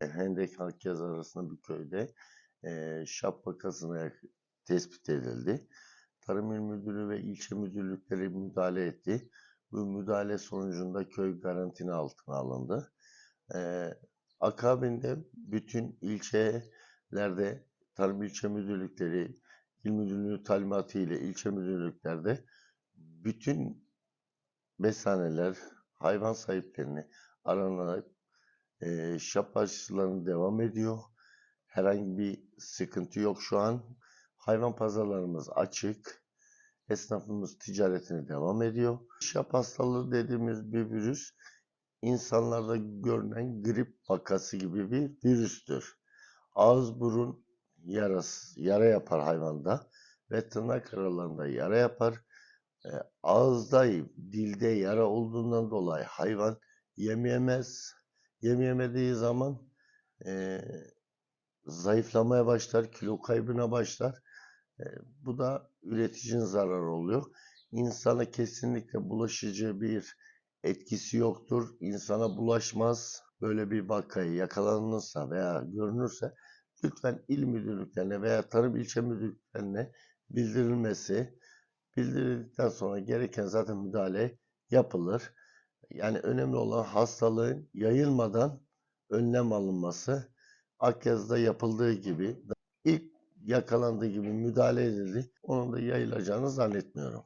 Hendek Hakkaz arasında bir köyde eee şap vakasına tespit edildi. Tarım İl Müdürlüğü ve ilçe müdürlükleri müdahale etti. Bu müdahale sonucunda köy garantine altına alındı. Eee akabinde bütün ilçelerde tarım ilçe müdürlükleri, il müdürlüğü talimatı ile ilçe müdürlüklerde bütün besaneler, hayvan sahiplerini aranıp eee şap aşılarına devam ediyor. Herhangi bir sıkıntı yok şu an. Hayvan pazarlarımız açık. Esnafımız ticaretine devam ediyor. Şap hastalığı dediğimiz bir virüs insanlarda görünen grip vakası gibi bir virüstür. Ağız burun yarası, yara yapar hayvanda ve tırnak aralarında yara yapar. E, ağızda, dilde yara olduğundan dolayı hayvan yemeyemez. Yemeyemediği zaman e, zayıflamaya başlar, kilo kaybına başlar. E, bu da üreticinin zararı oluyor. İnsana kesinlikle bulaşıcı bir etkisi yoktur. İnsana bulaşmaz. Böyle bir vakayı yakalanırsa veya görünürse lütfen il müdürlüklerine veya tarım ilçe müdürlüklerine bildirilmesi, bildirildikten sonra gereken zaten müdahale yapılır. Yani önemli olan hastalığın yayılmadan önlem alınması. Akyaz'da yapıldığı gibi ilk yakalandığı gibi müdahale edildi. Onun da yayılacağını zannetmiyorum.